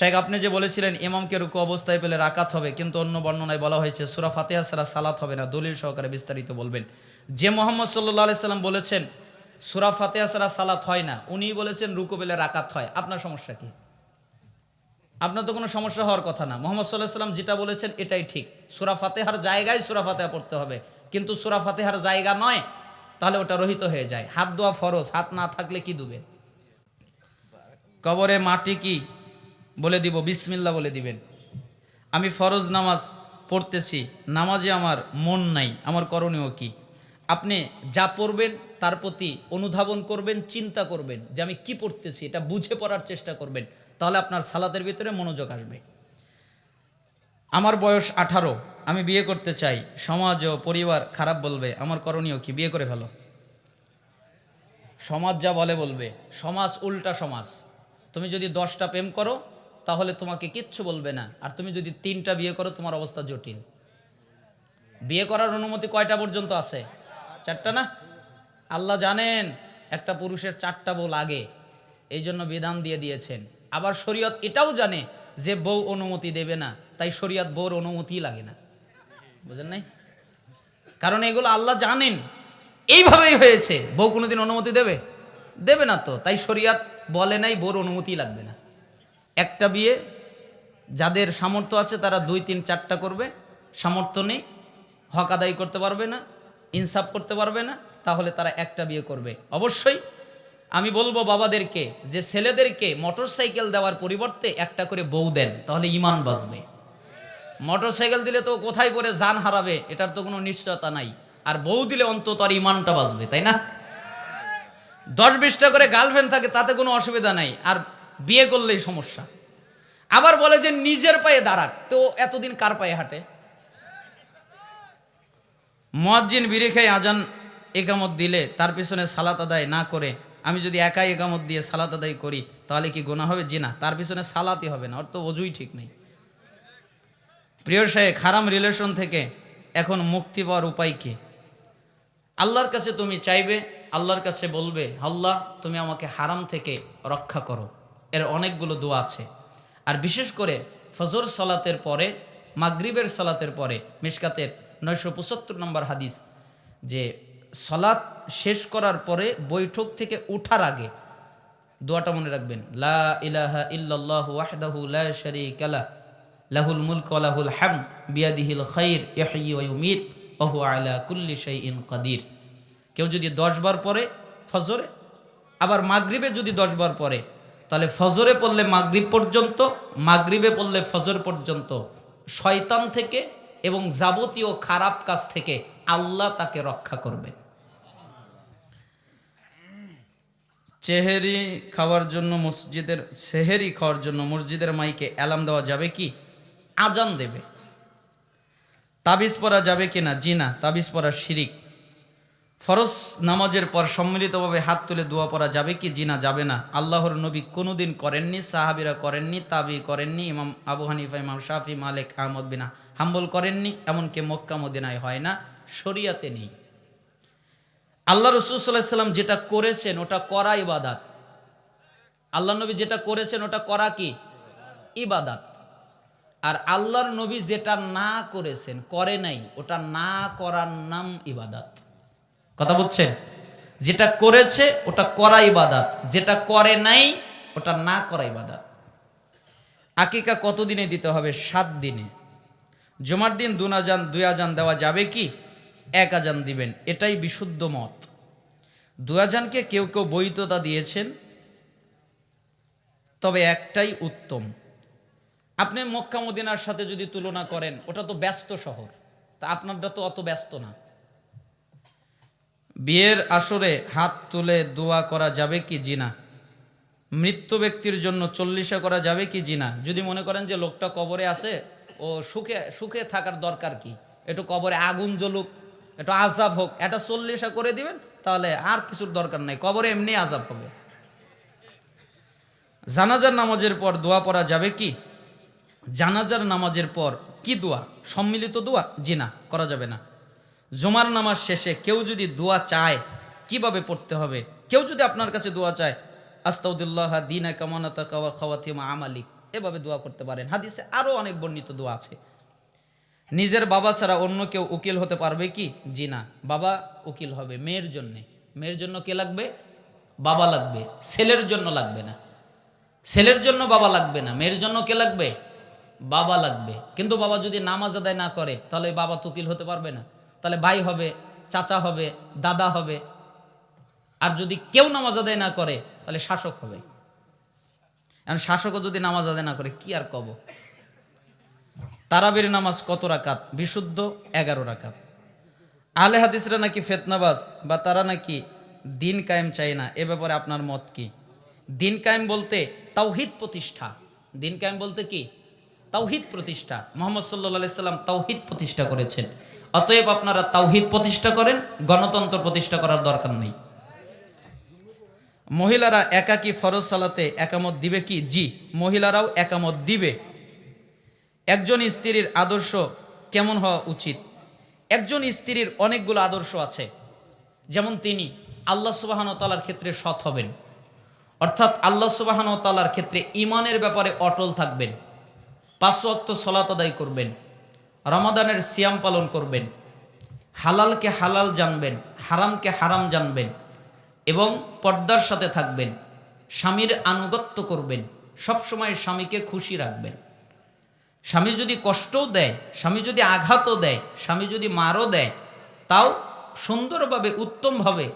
শেখ আপনি যে বলেছিলেন, ইমামকে রুকু অবস্থায় পেলে রাকাত হবে, কিন্তু অন্য বর্ণনায় বলা হয়েছে সুরা ফাতেহা সারা সালাত হবে না। দলিল সহকারে বিস্তারিত বলবেন। যে মোহাম্মদ সাল্লাহ সাল্লাম বলেছেন, সুরা ফাতেহা সারা সালাত হয় না, উনি বলেছেন রুকু পেলে রাকাত হয়। আপনার সমস্যা কি? আপনার তো কোনো সমস্যা হওয়ার কথা না। মোহাম্মদ সাল্লাহ সাল্লাম যেটা বলেছেন, এটাই ঠিক। সুরা ফাতেহার জায়গায় সুরা ফাতেহা পড়তে হবে, কিন্তু সুরা ফাতেহার জায়গা নয়, তাহলে ওটা রহিত হয়ে যায়। হাত দোয়া ফরজ, হাত না থাকলে কি দুবে কবরে মাটি কি? বলে দিব বিসমিল্লা বলে দিবেন। আমি ফরজ নামাজ পড়তেছি, নামাজে আমার মন নাই, আমার করণীয় কি? আপনি যা পড়বেন তার প্রতি অনুধাবন করবেন, চিন্তা করবেন যে আমি কি পড়তেছি, এটা বুঝে পড়ার চেষ্টা করবেন, তাহলে আপনার সালাতের ভিতরে মনোযোগ আসবে। আমার বয়স আঠারো, আমি বিয়ে করতে চাই, সমাজ ও পরিবার খারাপ বলবে, আমার করণীয় কি? বিয়ে করে ফেলো। সমাজ যা বলে বলবে, সমাজ উল্টা সমাজ। তুমি যদি দশটা প্রেম করো তাহলে তোমাকে কিচ্ছু বলবে না। আর তুমি যদি তিনটা বিয়ে করো, তোমার অবস্থা জটিল। বিয়ে করার অনুমতি কয়টা পর্যন্ত আছে? চারটা না? আল্লাহ জানেন, একটা পুরুষের চারটা বউ লাগে। এই জন্য বিধান দিয়ে দিয়েছেন। আবার শরীয়ত এটাও জানে যে বউ অনুমতি দেবে না। তাই শরীয়ত বউর অনুমতি লাগে না। বুঝেন নাই? কারণ এগুলো আল্লাহ জানেন। এইভাবেই হয়েছে। বউ কোনোদিন অনুমতি দেবে? দেবে না তো। তাই শরিয়াত বলে নাই, বউর অনুমতি লাগবে না। একটা বিয়ে, যাদের সামর্থ্য আছে তারা দুই, তিন, চারটা করবে। সামর্থ্য নেই, হক আদায় করতে পারবে না, ইনসাফ করতে পারবে না, তাহলে তারা একটা বিয়ে করবে। অবশ্যই আমি বলব বাবাদেরকে যে ছেলেদেরকে মোটর সাইকেল দেওয়ার পরিবর্তে একটা করে বউ দেন, তাহলে ইমান বাঁচবে। মোটর সাইকেল দিলে তো কোথায় করে যান হারাবে, এটার তো কোনো নিশ্চয়তা নাই। আর বউ দিলে অন্তত আর ইমানটা বাঁচবে, তাই না? দশ বিশটা করে গার্লফ্রেন্ড থাকে, তাতে কোনো অসুবিধা নাই। আর বিয়ে করলেই সমস্যা। আবার বলে যে নিজের পায়ে দাঁড়াক। তো এতদিন কার পায়ে হাঁটে? মজ্জিন বিড়ি খেয়ে আজান একামত দিলে, তার পিছনে সালাত আদায় না করে, আমি যদি একাই একামত দিয়ে সালাত আদায় করি, তাহলে কি গোনা হবে? জি না, তার পিছনে সালাতই হবে না তো অজুই ঠিক নেই। প্রিয় সাহেব খারাম রিলেশন থেকে এখন মুক্তি পাওয়ার উপায় কি? আল্লাহর কাছে তুমি চাইবে, আল্লাহর কাছে বলবে, আল্লাহ, তুমি আমাকে হারাম থেকে রক্ষা করো। এর অনেকগুলো দোয়া আছে। আর বিশেষ করে ফজর সালাতের পরে, মাগরিবের সালাতের পরে, মিশকাতের নয়শো পঁচাত্তর নম্বর হাদিস, যে সলাৎ শেষ করার পরে বৈঠক থেকে উঠার আগে দোয়াটা মনে রাখবেন, লা ইলাহা ইল্লাল্লাহ ওয়াহদাহু লা শারীকা লা, লাহুল মুলক ওয়া লাহুল হামদ বিয়াদিহিল খাইর ইয়াহয়ি ওয়া ইউমীত, ওয়া হুয়া আলা কুল্লি শাইইন কাদির। কেউ যদি 10 বার পড়ে ফজরে, আবার মাগরিবে যদি 10 বার পড়ে তাহলে ফজরে পড়লে মাগরিব পর্যন্ত, মাগরিবে পড়লে ফজর পর্যন্ত। শয়তান থেকে এবং যাবতীয় খারাপ কাজ থেকে আল্লাহ তাকে রক্ষা করবেন চেহেরি খাওয়ার জন্য মসজিদের, সেহেরি খাওয়ার জন্য মসজিদের মাইকে অ্যালার্ম দেওয়া যাবে কি? আজান দেবে। তাবিজ পরা যাবে কি না জি না তাবিজ পরা শিরিক। ফরজ নামাজের পর সম্মিলিতভাবে হাত তুলে দোয়া পড়া যাবে কি জি না যাবে না। আল্লাহর নবী কোনোদিন করেননি, সাহাবিরা করেননি, তাবি করেননি, ইমাম আবু হানিফা, ইমাম শাফি, মালিক আহমদ বিনা হাম্বল করেননি, এমনকি মক্কা, মদিনায় হয় না, শরিয়াতে নেই। আল্লাহ রসুল সাল্লাহ সাল্লাম যেটা করেছেন, ওটা করা ইবাদাত। আল্লাহ নবী যেটা করেছেন, ওটা করা কি? ইবাদাত। আর আল্লাহর নবী যেটা না করেছেন, করে নাই, ওটা না করার নাম ইবাদাত। কথা বুঝছেন যেটা করেছে, ওটা করা ইবাদাত। যেটা করে নাই, ওটা না করা ইবাদাত। আকিকা কত দিনে দিতে হবে? সাত দিনে। জমার দিন দুন আজান, দুই আজান দেওয়া যাবে কি? এক আজান দিবেন। এটাই বিশুদ্ধ মত। দু আজানকে কেউ কেউ বৈধতা দিয়েছেন, তবে একটাই উত্তম। আপনি মক্কা মদিনার সাথে যদি তুলনা করেন, ওটা তো ব্যস্ত শহর। তা আপনারটা তো অত ব্যস্ত না। বিয়ের আসরে হাত তুলে দোয়া করা যাবে কি জিনা? মৃত্যু ব্যক্তির জন্য চল্লিশে করা যাবে কি জিনা? যদি মনে করেন যে লোকটা কবরে আছে, ও সুখে সুখে থাকার দরকার কি? একটু কবরে আগুন জ্বলুক, একটু আজাব হোক, এটা চল্লিশে করে দিবেন, তাহলে আর কিছুর দরকার নেই। কবরে এমনি আজাব হবে। জানাজার নামাজের পর দোয়া পড়া যাবে কি? জানাজার নামাজের পর কি দোয়া? সম্মিলিত দোয়া? জিনা, করা যাবে না। জমার নামাজ শেষে কেউ যদি দোয়া চায়, কীভাবে পড়তে হবে? কেউ যদি আপনার কাছে দোয়া চায়, আস্তাউদুল্লাহ দিনা কামানাতা খাওয়াতিমা আমালিক, এভাবে দোয়া করতে পারেন। হাদিসে আরও অনেক বর্ণিত দোয়া আছে। নিজের বাবা ছাড়া অন্য কেউ উকিল হতে পারবে কি? জি না। বাবা উকিল হবে মেয়ের জন্যে। মেয়ের জন্য কে লাগবে? বাবা লাগবে। ছেলের জন্য লাগবে না। ছেলের জন্য বাবা লাগবে না। মেয়ের জন্য কে লাগবে? বাবা লাগবে। কিন্তু বাবা যদি নামাজ আদায় না করে, তাহলে বাবা তো উকিল হতে পারবে না। তাহলে ভাই হবে, চাচা হবে, দাদা হবে। আর যদি কেউ নামাজ আদায় না করে, তাহলে শাসক হবে। এখন শাসকও যদি নামাজ আদায় না করে, কি আর কব? তারাবির নামাজ কত রাকাত? বিশুদ্ধ এগারো রাকাত। আলে হাদিসরা নাকি ফেতনাবাজ, বা তারা নাকি দিন কায়েম চায় না? এ ব্যাপারে আপনার মত কি? দিন কায়েম বলতে তাওহিদ প্রতিষ্ঠা। দিন কায়েম বলতে কি? তাওহিদ প্রতিষ্ঠা। মোহাম্মদ সাল্লা সাল্লাম তাওহিদ প্রতিষ্ঠা করেছেন। অতএব আপনারা তাওহিদ প্রতিষ্ঠা করেন, গণতন্ত্র প্রতিষ্ঠা করার দরকার নেই। মহিলারা একাকী ফরজ সালাতে একামত দিবে কি? জি, মহিলারাও একামত দিবে। একজন স্ত্রীর আদর্শ কেমন হওয়া উচিত? একজন স্ত্রীর অনেকগুলো আদর্শ আছে। যেমন তিনি আল্লাহ সুবাহন তালার ক্ষেত্রে সৎ হবেন। অর্থাৎ আল্লাহ সুবাহন তালার ক্ষেত্রে ইমানের ব্যাপারে অটল থাকবেন। পাঁচ ওয়াক্ত সলাত আদায় করবেন, রমাদানের সিয়াম পালন করবেন, হালালকে হালাল জানবেন, হারামকে হারাম জানবেন এবং পর্দার সাথে থাকবেন, স্বামীর আনুগত্য করবেন, সবসময় স্বামীকে খুশি রাখবেন। স্বামী যদি কষ্টও দেয়, স্বামী যদি আঘাতও দেয়, স্বামী যদি মারও দেয়, তাও সুন্দরভাবে, উত্তমভাবে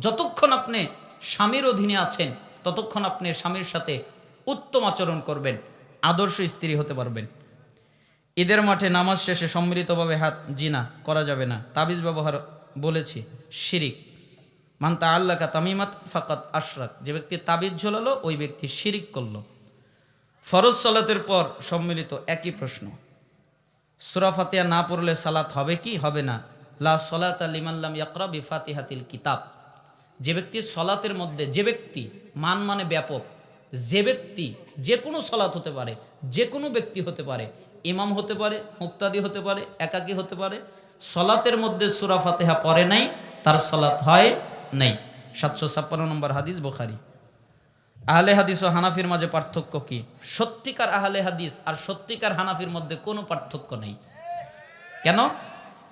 যতক্ষণ আপনি স্বামীর অধীনে আছেন, ততক্ষণ আপনি স্বামীর সাথে উত্তম আচরণ করবেন। আদর্শ স্ত্রী হতে পারবেন। ঈদের মাঠে নামাজ শেষে সম্মিলিতভাবে হাত জিনা করা যাবে না। তাবিজ ব্যবহার বলেছি, শিরিক। মানতা আল্লাকা তামিমাত ফাকাত আশরাক। যে ব্যক্তি তাবিজ ঝোলালো, ওই ব্যক্তি শিরিক করল। ফরজ সালাতের পর সম্মিলিত একই প্রশ্ন। সুরা ফাতিয়া না পড়লে সালাত হবে কি, হবে না? লা সলাত আলিমাল্লাম ইয়াকরা বি ফাতিহাতিল কিতাব। যে ব্যক্তি সলাতের মধ্যে, যে ব্যক্তি মান মানে ব্যাপক যে ব্যক্তি যে কোনো সলাত হতে পারে, যে কোনো ব্যক্তি হতে পারে, ইমাম হতে পারে, মুক্তাদি হতে পারে, একাকী হতে পারে, সলাতের মধ্যে সুরা ফাতেহা পড়ে নাই, তার সলাত হয় নাই। সাতশো ছাপ্পান্ন নম্বর হাদিস বোখারি। আহলে হাদিস ও হানাফির মাঝে পার্থক্য কি? সত্যিকার আহলে হাদিস আর সত্যিকার হানাফির মধ্যে কোনো পার্থক্য নেই। কেন?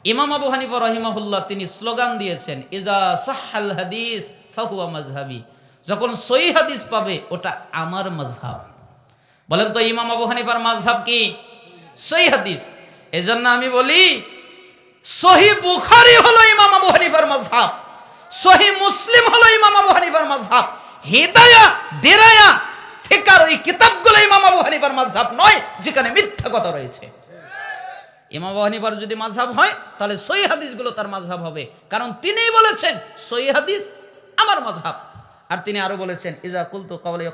ইমাম আবু হানিফা রহিমাহুল্লাহ তিনি স্লোগান দিয়েছেন, ইজা সাহাল হাদিস ফাহুয়া মাজহাবি যখন সই হাদিস পাবে, ওটা আমার মজহাব। বলেন তো ইমাম আবু হানিফার মাজহাব কি? সই হাদিস। এজন্য আমি বলি, সহি বুখারি হলো ইমাম আবু হানিফার মাজহাব। সহি মুসলিম হলো ইমাম আবু হানিফার মাজহাব। হিদায়া, দেরায়া, ফিকার ওই কিতাবগুলো ইমাম আবু হানিফার মাজহাব নয়, যেখানে মিথ্যা কথা রয়েছে। ইমাম আবু হানিফার যদি মাঝহাব হয়, তাহলে সই হাদিসগুলো তার মাঝহাব হবে। কারণ তিনিই বলেছেন সই হাদিস আমার মাঝহাব আর তিনি আরও বলেছেন ইজা কুলতু কাওলি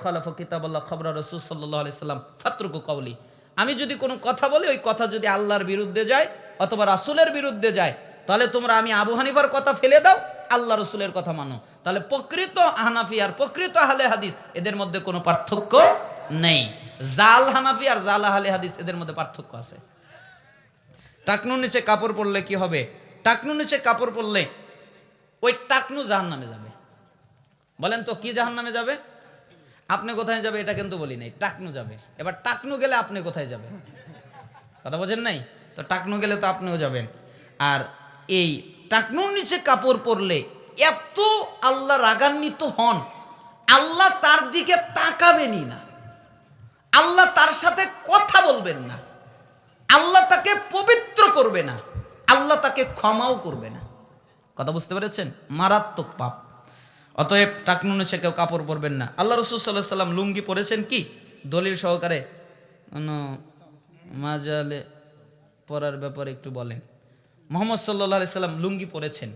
কিতাবাল্লাহ খবর রাসূল সাল্লাম, ফাতরুকু কাওলি। আমি যদি কোনো কথা বলি, ওই কথা যদি আল্লাহর বিরুদ্ধে যায় অথবা রাসূলের বিরুদ্ধে যায়, তাহলে তোমরা আমি আবু হানিফার কথা ফেলে দাও, আল্লাহ রসুলের কথা মানো। তাহলে প্রকৃত হানাফি আর প্রকৃত আহলে হাদিস এদের মধ্যে কোনো পার্থক্য নেই। জাল হানাফি আর জাল আহলে হাদিস এদের মধ্যে পার্থক্য আছে। টাকনুর নিচে কাপড় পরলে কি হবে? টাকনুর নিচে কাপড় পরলে ওই টাকনু জাহান নামে যাবে। বলেন তো, কি জাহান নামে যাবে? আপনি কোথায় যাবে এটা কিন্তু বলি নাই, টাকনু যাবে। এবার টাকনু গেলে আপনি কোথায় যাবেন? কথা বোঝেন নাই? তো টাকনু গেলে তো আপনিও যাবেন। আর এই টাকনুর নিচে কাপড় পরলে এত আল্লাহ রাগান্বিত হন, আল্লাহ তার দিকে তাকাবেনই না। আল্লাহ তার সাথে কথা বলবেন না। আল্লাহ তাকে পবিত্র করবে না। আল্লাহ তাকে ক্ষমাও করবে না। কথা বুঝতে পেরেছেন? মারাত্মক পাপ। অতএব টাকনুন সে কেউ কাপড় পরবেন না। আল্লাহ রসুল সাল্লাহ সাল্লাম লুঙ্গি পরেছেন কি? দলিল সহকারে মাজালে পরার ব্যাপারে একটু বলেন। মোহাম্মদ সাল্লাহ সাল্লাম লুঙ্গি পরেছেন।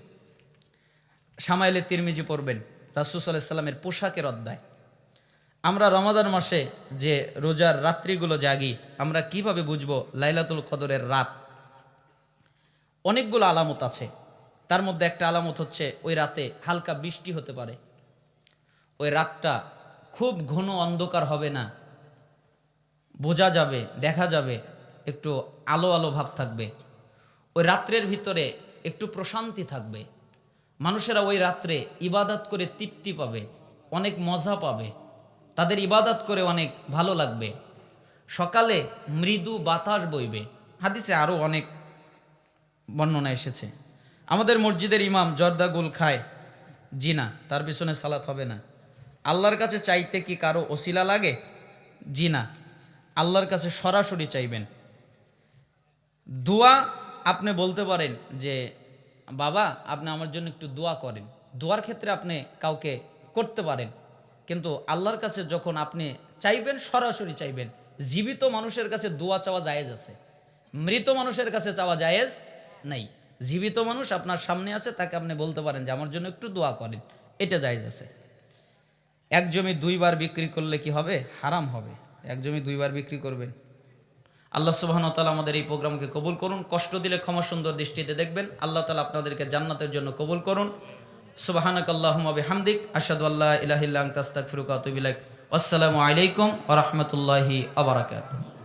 সামাইলে তিরমিজি পরবেন, রাসুল সাল্লাহ সাল্লামের পোশাকের অধ্যায়। আমরা রমাদান মাসে যে রোজার রাত্রিগুলো জাগি, আমরা কীভাবে বুঝব লাইলাতুল কদরের রাত? অনেকগুলো আলামত আছে। তার মধ্যে একটা আলামত হচ্ছে, ওই রাতে হালকা বৃষ্টি হতে পারে। ওই রাতটা খুব ঘন অন্ধকার হবে না। বোঝা যাবে, দেখা যাবে, একটু আলো আলো ভাব থাকবে। ওই রাত্রের ভিতরে একটু প্রশান্তি থাকবে। মানুষেরা ওই রাত্রে ইবাদত করে তৃপ্তি পাবে, অনেক মজা পাবে। তাদের ইবাদত করে অনেক ভালো লাগবে। সকালে মৃদু বাতাস বইবে। হাদিসে আরও অনেক বর্ণনা এসেছে। আমাদের মসজিদের ইমাম জর্দা গুল খায়। জি না, তার পিছনে সালাত হবে না। আল্লাহর কাছে চাইতে কি কারও ওসিলা লাগে? জি না, আল্লাহর কাছে সরাসরি চাইবেন। দোয়া আপনি বলতে পারেন যে, বাবা, আপনি আমার জন্য একটু দোয়া করেন। দোয়ার ক্ষেত্রে আপনি কাউকে করতে পারেন। কিন্তু আল্লাহর কাছে যখন আপনি চাইবেন, সরাসরি চাইবেন, জীবিত মানুষের কাছে দোয়া চাওয়া জায়েজ আছে। মৃত মানুষের কাছে চাওয়া জায়েজ নাই। জীবিত মানুষ আপনার সামনে আছে, তাকে আপনি বলতে পারেন যে আমার জন্য একটু দোয়া করেন। এটা জায়েজ আছে। এক জমি দুইবার বিক্রি করলে কি হবে? হারাম হবে। এক জমি দুইবার বিক্রি করবেন। আল্লাহ সুবাহন তালা আমাদের এই প্রোগ্রামকে কবুল করুন। কষ্ট দিলে ক্ষমা সুন্দর দৃষ্টিতে দেখবেন। আল্লাহ তালা আপনাদেরকে জান্নাতের জন্য কবুল করুন। সুবাহানক আল্লাহমবে হামদিক আসাদু আল্লাহ ইলাহিল্লাহ তাস্তাক ফিরুকাতুবিলাক আসসালামু আলাইকুম ওরহমতুল্লাহি আবরাকাত